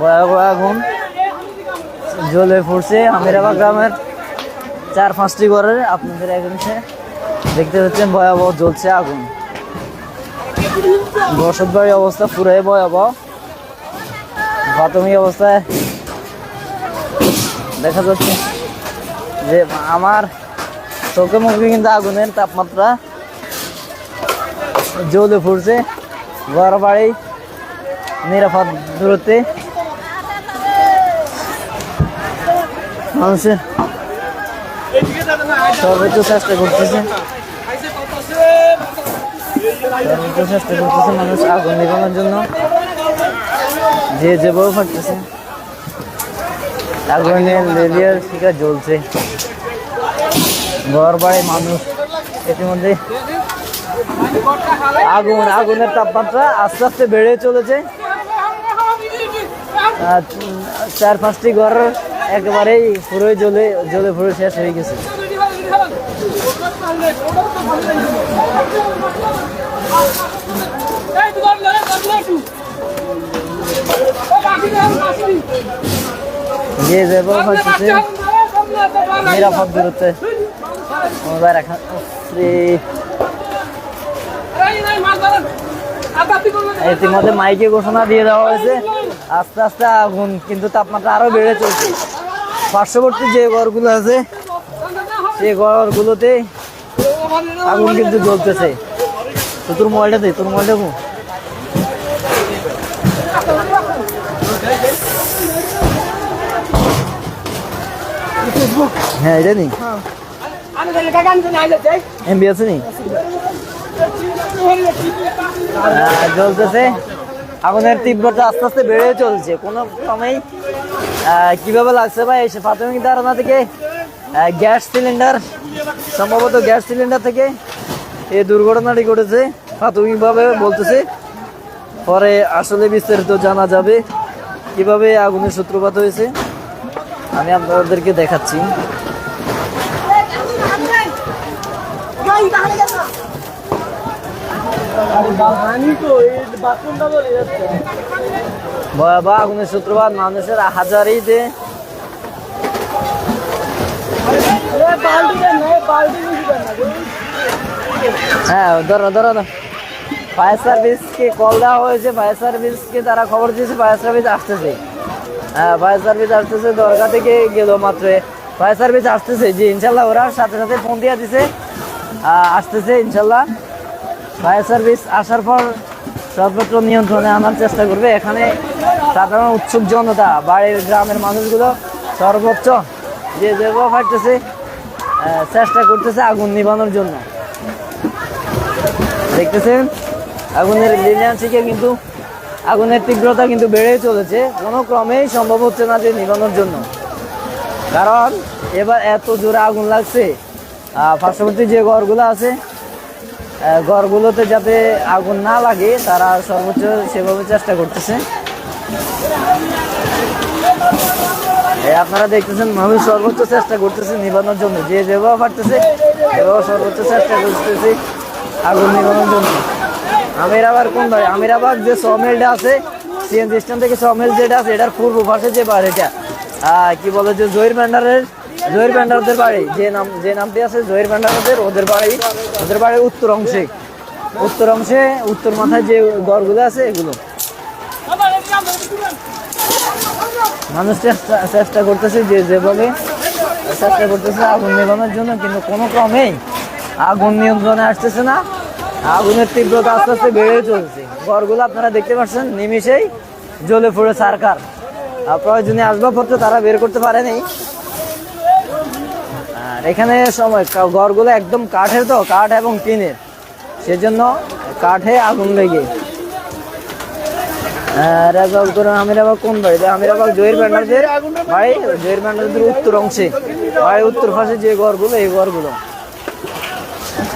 ভয়াবহ আগুন জ্বলে পড়ছে আমিরাবাদ গ্রামের চার পাঁচটি ঘরের আপনাদের এখানে দেখতে পাচ্ছেন ভয়াবহ জ্বলছে আগুন। বসত বাড়ির অবস্থা পুরাই ভয়াবহ। প্রাথমিক অবস্থায় দেখা যাচ্ছে যে আমার চোখে মুখে কিন্তু আগুনের তাপমাত্রা জ্বলে পড়ছে ঘর বাড়ি নিরাপদ দূরত্বে মানুষের সর্বোচ্চ চেষ্টা করতেছে। সর্বোচ্চ চেষ্টা করতেছে মানুষ আগুন নিবানোর জন্য। যে যেভাবে পারতেছে। আগুনের লেলিয়ার শিকার জ্বলছে। ঘর বাড়ি মানুষ ইতিমধ্যে আগুন আগুনের তাপমাত্রা আস্তে আস্তে বেড়ে চলেছে। চার পাঁচটি ঘর একেবারেই পুরোই জ্বলে জ্বলে পুরো শেষ হয়ে গেছে। যে নিরাপদ দূরত্বে। ইতিমধ্যে মাইকে ঘোষণা দিয়ে দেওয়া হয়েছে। আস্তে আস্তে আগুন, কিন্তু তাপমাত্রা আরও বেড়ে চলছে। পার্শ্ববর্তী যে ঘরগুলো আছে সেই ঘরগুলোতে আগুন কিন্তু জ্বলতেছে। তো তোর মোবাইলটা দে তোর মোবাইলটা? হ্যাঁ এটা নি। এমবি আছে নি? জ্বলতেছে। আগুনের তীব্রতা আস্তে আস্তে বেড়ে চলছে। কোনো আহ, কীভাবে লাগছে ভাই? এসে প্রাথমিক ধারণা থেকে গ্যাস সিলিন্ডার, সম্ভবত গ্যাস সিলিন্ডার থেকে এই দুর্ঘটনাটি ঘটেছে, প্রাথমিকভাবে বলতেছে। পরে আসলে বিস্তারিত জানা যাবে কীভাবে আগুনের সূত্রপাত হয়েছে। আমি আপনাদেরকে দেখাচ্ছি। ভয়াবহ আগুনের সূত্রপাত মানুষের হাজারিতে হ্যাঁ ধরো ধরো ফায়ার সার্ভিসকে কল দেওয়া হয়েছে ফায়ার সার্ভিসকে তারা খবর দিয়েছে ফায়ার সার্ভিস আসতেছে। হ্যাঁ ফায়ার সার্ভিস আসতেছে দরগা থেকে গেল মাত্র। ফায়ার সার্ভিস আসতেছে জি ইনশাল্লাহ ওরা সাথে সাথে ফোন দিয়ে দিছে। আসতেছে ইনশাল্লাহ। ফায়ার সার্ভিস আসার পর সর্বত্র নিয়ন্ত্রণে আনার চেষ্টা করবে। এখানে সাধারণ উৎসুক জনতা বাড়ির গ্রামের মানুষগুলো সর্বোচ্চ যে যেভাবে পারতেছে চেষ্টা করতেছে আগুন নিবানোর জন্য। দেখতেছেন? আগুনের লিনিয়ান্সিকে কিন্তু আগুনের তীব্রতা কিন্তু বেড়ে চলেছে। কোনো ক্রমেই সম্ভব হচ্ছে না যে নিবানোর জন্য। কারণ এবার এত জোরে আগুন লাগছে পার্শ্ববর্তী যে ঘরগুলো আছে ঘরগুলোতে যাতে আগুন না লাগে, তারা সর্বোচ্চ সেভাবে চেষ্টা করতেছে। আপনারা দেখতেছেন, মানুষ সর্বোচ্চ চেষ্টা করতেছে নিবানোর জন্য। যে যেভাবে পারতেছে, সেভাবে সর্বোচ্চ চেষ্টা করতেছে আগুন নিবানোর জন্য। আমিরাবাদ কোন বাড়ি আমিরাবাদ যে সমেলটা আছে, সিএনজি স্ট্যান্ড থেকে সমেল যেটা আছে, এটার পূর্ব পাশে যে বাড়িটা কি বলে যে জহির ভান্ডারের জহির ভান্ডারদের বাড়ি, যে নাম যে নামটি আছে জহির ভান্ডারদের, ওদের বাড়ি, ওদের বাড়ির উত্তর অংশে। উত্তর অংশে, উত্তর মাথায় যে ঘরগুলো আছে, এগুলো। মানুষ চেষ্টা করতেছে যে যেভাবে চেষ্টা করতেছে আগুন নেভানোর জন্য, কিন্তু কোনো ক্রমেই আগুন নিয়ন্ত্রণে আসতেছে না। আগুনের তীব্রতা আস্তে আস্তে বেড়ে চলছে। ঘরগুলো আপনারা দেখতে পাচ্ছেন, নিমিষেই জ্বলে পড়ে সারকার প্রয়োজনীয় আসবাবপত্র তারা বের করতে পারেনি। এখানে সময় ঘরগুলো একদম কাঠের তো, কাঠ এবং টিনের। সেজন্য কাঠে আগুন লেগে। আমিরাবাগ কোন বাড়ি? জয়ের বাড়ি জয়ের উত্তর অংশে। উত্তর যে ঘরগুলো, এই ঘরগুলো।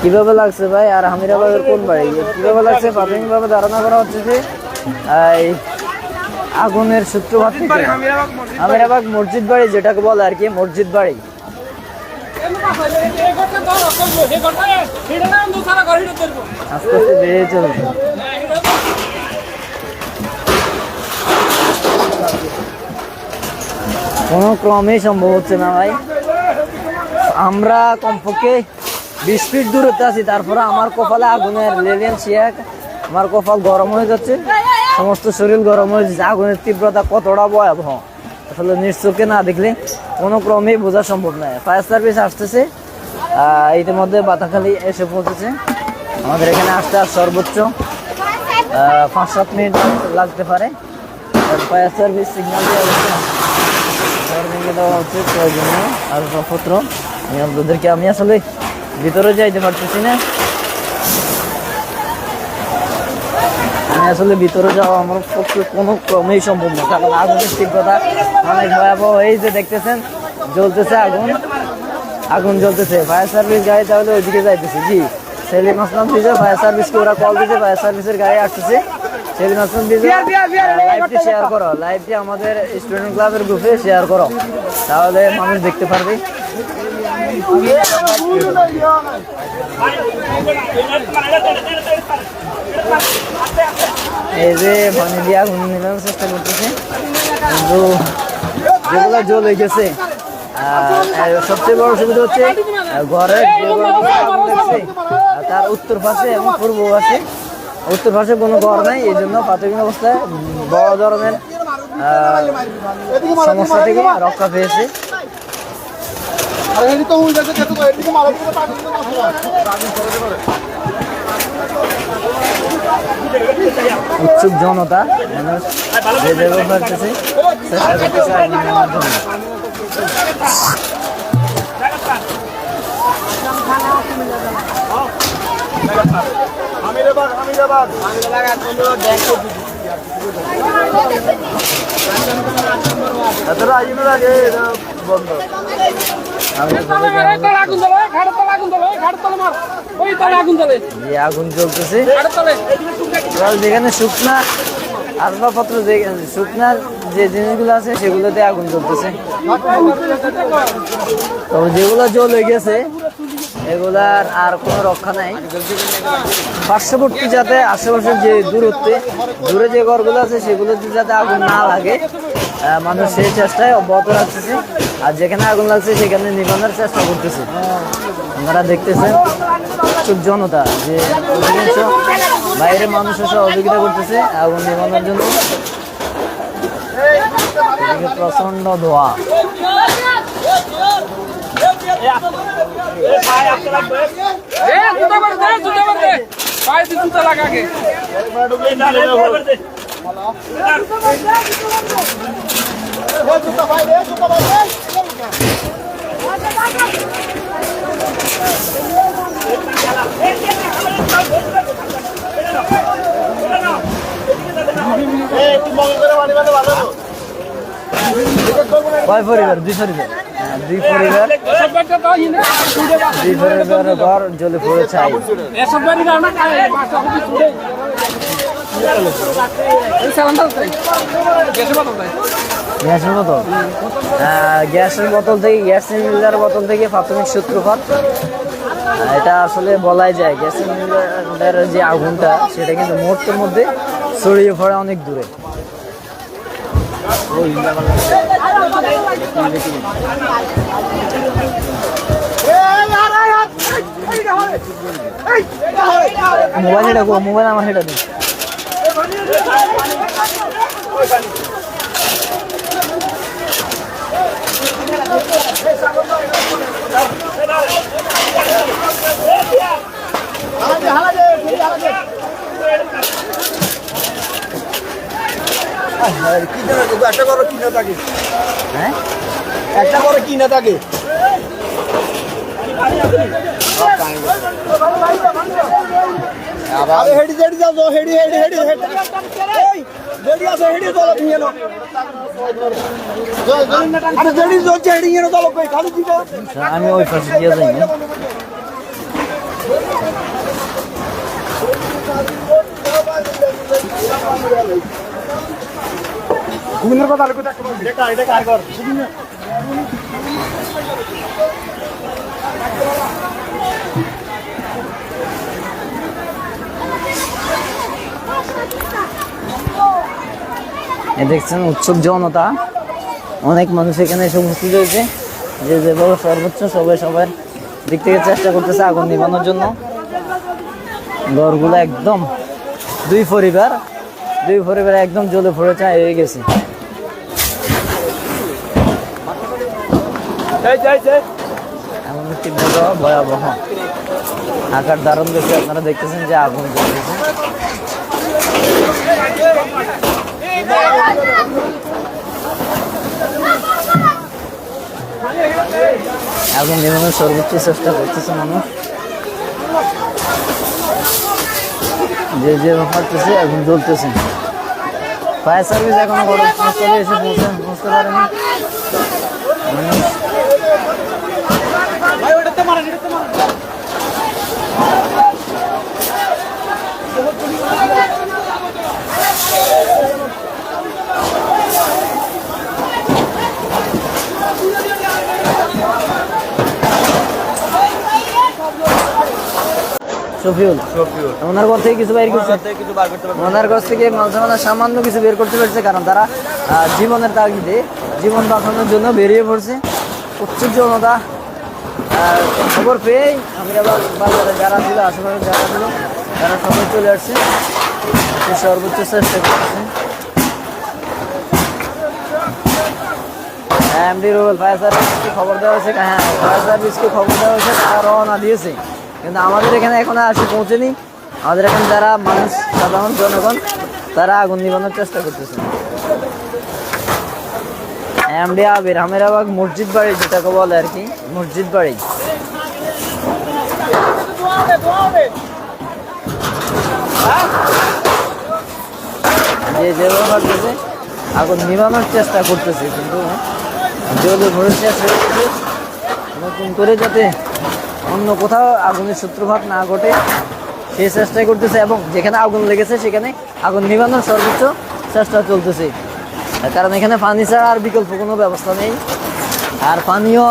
কীভাবে লাগছে ভাই? আর আমিরাবাগের কোন বাড়ি? কীভাবে লাগছে? ধারণা করা হচ্ছে যে আগুনের সূত্রপাত থেকে মসজিদ বাড়ি যেটাকে বলে আর কি, মসজিদ বাড়ি। কোনো ক্রমেই সম্ভব হচ্ছে না ভাই। আমরা কমপক্ষে বিশ ফিট দূরত্বে আছি, তারপরে আমার কপালে আগুনের লেলিয়ান শিয়াক আমার কপাল গরম হয়ে যাচ্ছে, সমস্ত শরীর গরম হয়ে যাচ্ছে, আগুনের তীব্রতা কতটা ভয়াবহ। আসলে নিশ্চয়কে না দেখলে কোনো ক্রমেই বোঝা সম্ভব নয়। ফায়ার সার্ভিস আসতেছে ইতিমধ্যে বাতাখালি এসে পৌঁছেছে। আমাদের এখানে আসতে আর সর্বোচ্চ পাঁচ সাত মিনিট লাগতে পারে। ফায়ার সার্ভিস সিগন্যাল দেওয়া হচ্ছে প্রয়োজনীয় আসবাবপত্র। আমি আপনাদেরকে, আমি আসলে ভিতরে যাইতে পারতেছি না। আসলে ভিতরে যাওয়া আমার পক্ষে কোনো ক্রমেই সম্ভব না কারণ আগুনের তীব্রতা অনেক ভয়াবহ। এই যে দেখতেছেন জ্বলতেছে আগুন আগুন জ্বলতেছে। ফায়ার সার্ভিস গাড়ি তাহলে ওইদিকে যাইতেছে। জি সেলিম আসলাম দিছে ফায়ার সার্ভিসকে ওরা কল দিছে ফায়ার সার্ভিসের গাড়ি আসতেছে। সেলিম আসলাম দিছে লাইভটি শেয়ার করো লাইভটি আমাদের স্টুডেন্ট ক্লাবের গ্রুপে শেয়ার করো। তাহলে মানুষ দেখতে পারবে। এই যে পানি দিয়ে আগুন নিলাম চেষ্টা করতেছে কিন্তু যেগুলো জ্বলে গেছে আহ, আর সবচেয়ে বড় সুবিধা হচ্ছে ঘরের তার উত্তর পাশে এবং পূর্ব পাশে উত্তর পাশে কোনো ঘর নাই এই জন্য প্রাথমিক অবস্থায় বড় ধরনের সমস্যা থেকে রক্ষা পেয়েছে। গেছে উৎসুক জনতা মানুষ যে যেভাবে পারতেছে চেষ্টা করতেছে বন্ধ। আগুন জ্বলতেছে। যেখানে শুকনা আসবাবপত্র যে শুকনার যে জিনিসগুলো আছে সেগুলোতে আগুন জ্বলতেছে। তবে যেগুলো জ্বলে গেছে এগুলার আর কোনো রক্ষা নাই। পার্শ্ববর্তী যাতে আশেপাশের যে দূরত্বে দূরে যে ঘরগুলো আছে সেগুলোতে যাতে আগুন না লাগে মানুষ সেই চেষ্টায় অব্যাহত রাখতেছে। আর যেখানে আগুন লাগছে, সেখানে নিবানোর চেষ্টা করতেছে। আপনারা দেখতেছেন খুব জনতা যে অধিকাংশ বাইরে মানুষ এসে অযোগিতা করতেছে আগুন নিবানোর জন্য। প্রচণ্ড ধোয়া। পরিবার? দুই পরিবার। দুই পরিবার। দুই পরিবারের ঘর জ্বলে পড়ে গ্যাসের বোতল গ্যাসের বোতল থেকে, গ্যাস সিলিন্ডার বোতল থেকে প্রাথমিক সূত্রপাত। এটা আসলে বলাই যায়, গ্যাস সিলিন্ডারের যে আগুনটা, সেটা কিন্তু মুহূর্তের মধ্যে ছড়িয়ে পড়ে অনেক দূরে। মোবাইল এটা মোবাইল আমার সেটা জানা একটা করে কিনা থাকে হ্যাঁ? একটা করে কিনা থাকে আরে হেডি হেডি যাও যাও, হেডি হেডি হেডি হেডি এই হেডি আছে হেডি চলো নিয়ে নাও। আরে হেডি চলছে হেডি নিয়ে চলো কই খালি দিবে আমি ওই পাশে দিয়ে যাই না। ঘুমের কথা আরে কোথায় এটা এটা কার কর এ দেখছেন উৎসুক জনতা। অনেক মানুষ এখানে এসে উপস্থিত হয়েছে। যে যেভাবে সর্বোচ্চ সবাই সবার দিক থেকে চেষ্টা করতেছে আগুন নিবানোর জন্য। ঘরগুলো একদম দুই পরিবার দুই পরিবার একদম জ্বলে পড়ে চায় হয়ে গেছে। এমন একটি ভয়াবহ আকার ধারণ করছে। আপনারা দেখতেছেন যে আগুন জ্বলতেছে আগুন নিবানোর সর্বোচ্চ চেষ্টা করতেছে মানুষ। যে যে পারতেছে এখন জ্বলতেছে। ফায়ার সার্ভিস এখনও ঘটনাস্থলে এসে পৌঁছে পৌঁছতে পারেনি। মানুষ শফিউল। ওনার ঘর থেকে কিছু বাইর করছে। ওনার কাছ থেকে মাঝে মাঝে সামান্য কিছু বের করতে পারছে কারণ তারা জীবনের তাগিদে জীবন বাঁচানোর জন্য বেরিয়ে পড়ছে। প্রচুর জনতা খবর পেয়ে আমরা আবার বাজারে যারা ছিল আশেপাশে যারা ছিল তারা সবাই চলে আসছে। সর্বোচ্চ চেষ্টা করছে। হ্যাঁ এমডি রুবেল ফায়ার সার্ভিসকে খবর দেওয়া হয়েছে। হ্যাঁ ফায়ার সার্ভিসকে খবর দেওয়া হয়েছে তারা রওনা দিয়েছে। কিন্তু আমাদের এখানে এখনও আসে পৌঁছেনি। আমাদের এখানে যারা মানুষ, সাধারণ জনগণ, তারা আগুন নিবানোর চেষ্টা করতেছে। আমিরাবাগ মসজিদ বাড়ি যেটাকে বলে আর কি, মসজিদ বাড়ি। যে যেভাবে আগুন নিবানোর চেষ্টা করতেছে কিন্তু জলে ভরে শেষ হয়ে নতুন করে যাতে অন্য কোথাও আগুনের সূত্রপাত না ঘটে সেই চেষ্টাই করতেছে এবং যেখানে আগুন লেগেছে সেখানে আগুন নিবানোর সর্বোচ্চ চেষ্টা চলতেছে। কারণ এখানে পানি ছাড়া আর বিকল্প কোনো ব্যবস্থা নেই। আর পানিও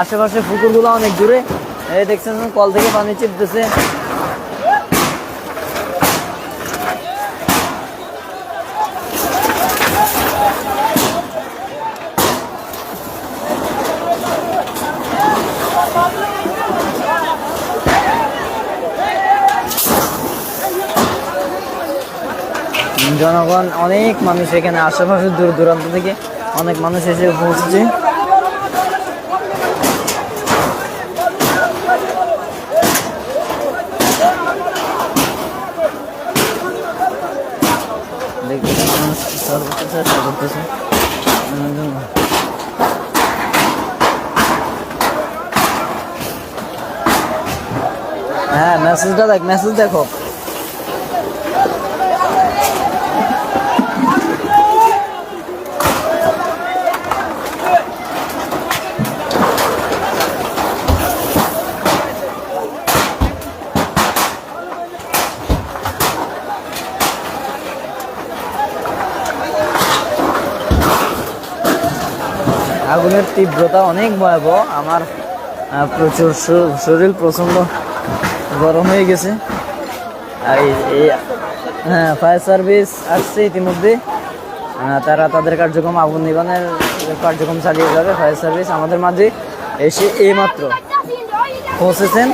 আশেপাশে পুকুরগুলো অনেক দূরে। এই দেখছেন কল থেকে পানি চিপতেছে জনগণ, অনেক মানুষ এখানে আশেপাশে দূর দূরান্ত থেকে অনেক মানুষ এসে পৌঁছেছে। হ্যাঁ মেসেজটা দেখ মেসেজ দেখো আগুনের তীব্রতা অনেক ভয়াবহ। আমার প্রচুর শরীর প্রচণ্ড গরম হয়ে গেছে। আর এই- হ্যাঁ ফায়ার সার্ভিস আসছে ইতিমধ্যে। তারা তাদের কার্যক্রম আগুন নিবানের কার্যক্রম চালিয়ে যাবে, ফায়ার সার্ভিস আমাদের মাঝে এসে এইমাত্র পৌঁছেছেন।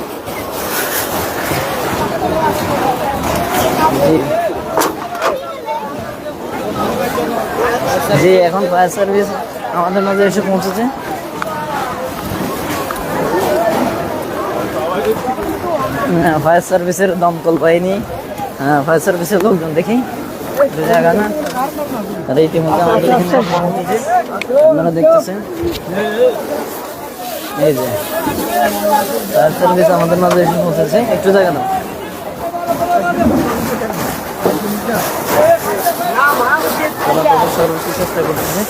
জি, এখন ফায়ার সার্ভিস আমাদের মাঝে এসে পৌঁছেছে। হ্যাঁ ফায়ার সার্ভিসের দমকল বাহিনী। হ্যাঁ ফায়ার সার্ভিসের লোকজন দেখি। জায়গা না? তারা ইতিমধ্যে আমাদের এখানে আপনারা দেখতেছেন? এই যে। ফায়ার সার্ভিস আমাদের মাঝে এসে পৌঁছেছে। একটু জায়গা না চেষ্টা করতেছে।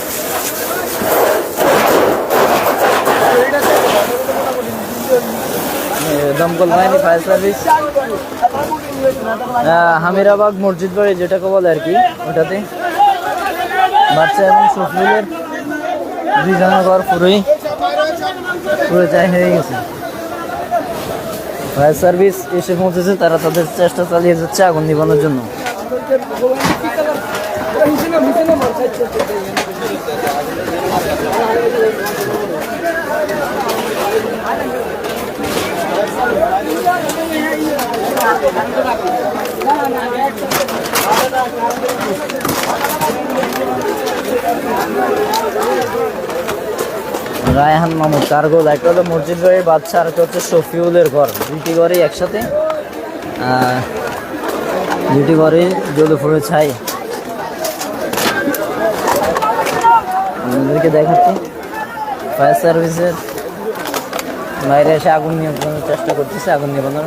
দমকল বাহিনী ফায়ার সার্ভিস হামিরাবাগ মসজিদ বাড়ি যেটাকে বলে আর কি, ওটাতে। বাচ্চা এবং শফিউলের দুইজনের ঘর পুরোই, পুরো চাই হয়ে গেছে। ফায়ার সার্ভিস এসে পৌঁছেছে, তারা তাদের চেষ্টা চালিয়ে যাচ্ছে আগুন নিবানোর জন্য। রায়হান মামুদ কার্গো একটা হলো মসজিদ বাড়ির বাচ্চা আর হচ্ছে শফিউলের ঘর। দুইটি ঘরই একসাথে। দুইটি ঘরে জ্বলে ফুড়ে ছাই। আপনাদেরকে দেখাচ্ছি। ফায়ার সার্ভিসের বাইরে এসে আগুন নিয়ন্ত্রণের চেষ্টা করতেছে, আগুন নিবানোর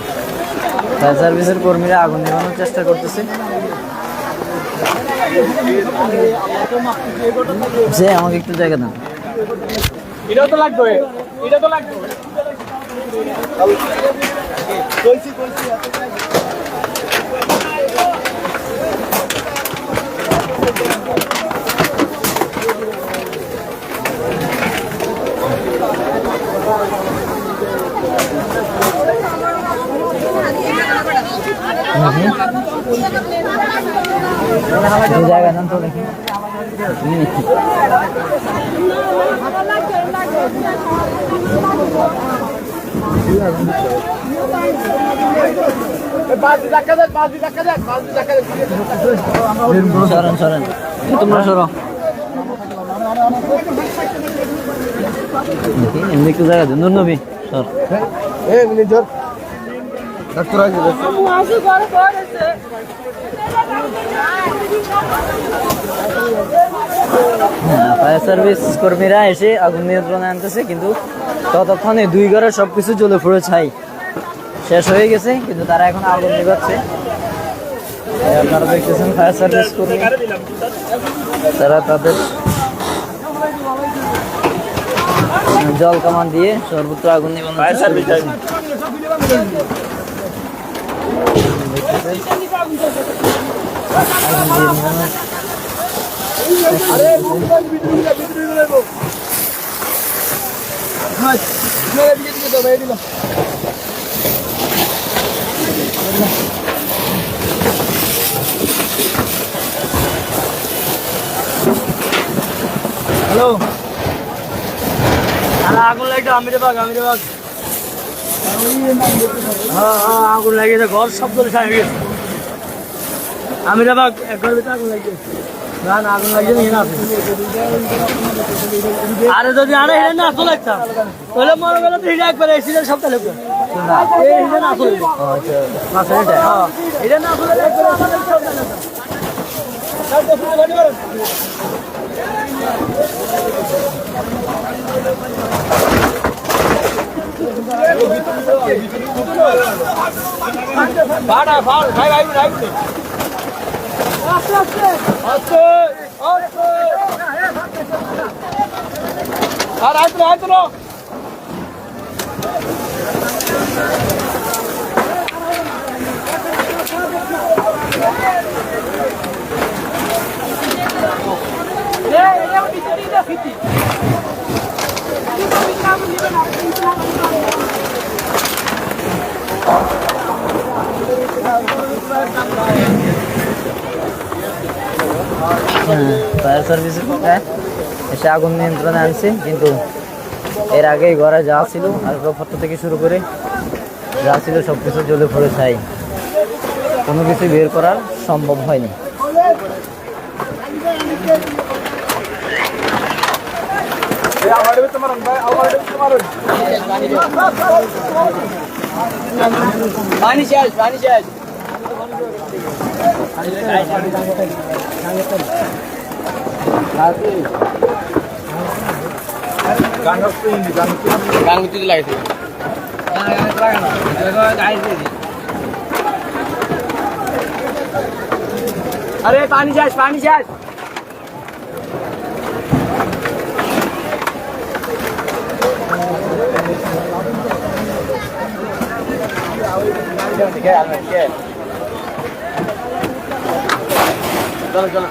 ফায়ার সার্ভিসের কর্মীরা আগুন নেভানোর চেষ্টা করতেছে। যে আমাকে একটু জায়গা দাও। এটাও তো লাগবে এটা তো লাগবে একটু জায়গা দান তো দেখি বাজি দেখা যাক বাজি দেখা যাক বাজি দেখা যাক সরেন সরেন। তোমরা সরো। দেখি এমনি একটু জায়গা দিন নূর নবী সর। এই মিনিট ধর ডাক্তার আসবে হ্যাঁ ফায়ার সার্ভিস কর্মীরা এসে আগুন নিয়ন্ত্রণে আনতেছে কিন্তু ততক্ষণে দুই ঘরের সব কিছু জ্বলে পুড়ে ছাই শেষ হয়ে গেছে কিন্তু তারা এখন আগুন নিভাচ্ছে। আপনারা দেখতেছেন ফায়ার সার্ভিস কর্মী। তারা তাদের জল কামান দিয়ে সর্বত্র আগুন নিবানোর চেষ্টা করতেছে। আগুন দিয়ে নিবানোর হ্যালো। আরে আগুন লাগছে আমি রে বাগ আমি রে বাগ হ্যাঁ হ্যাঁ আগুন লাগিয়েছে ঘর সব এক ঘর ভিতরে আগুন লাগিয়ে আরে যদি আরে না আসো লাগতাম তাহলে মনে গেল একবার, এসে সপ্তাহ লোক আচ্ছা, হ্যাঁ ভাড়া ভাড় ভাই ভাই ভাই আস্তে আস্তে আস্তে আর আইতো আইতো ফায়ার সার্ভিসের এসে আগুন নিয়ন্ত্রণে আনছে, কিন্তু এর আগেই ঘরে যা ছিল, আর আসবাবপত্র থেকে শুরু করে যা ছিল সব কিছু জ্বলে পড়ে কোনো কিছু বের করা সম্ভব হয়নি। শেষ গান করতে अरे पानी जाए पानी जाए चलो चलो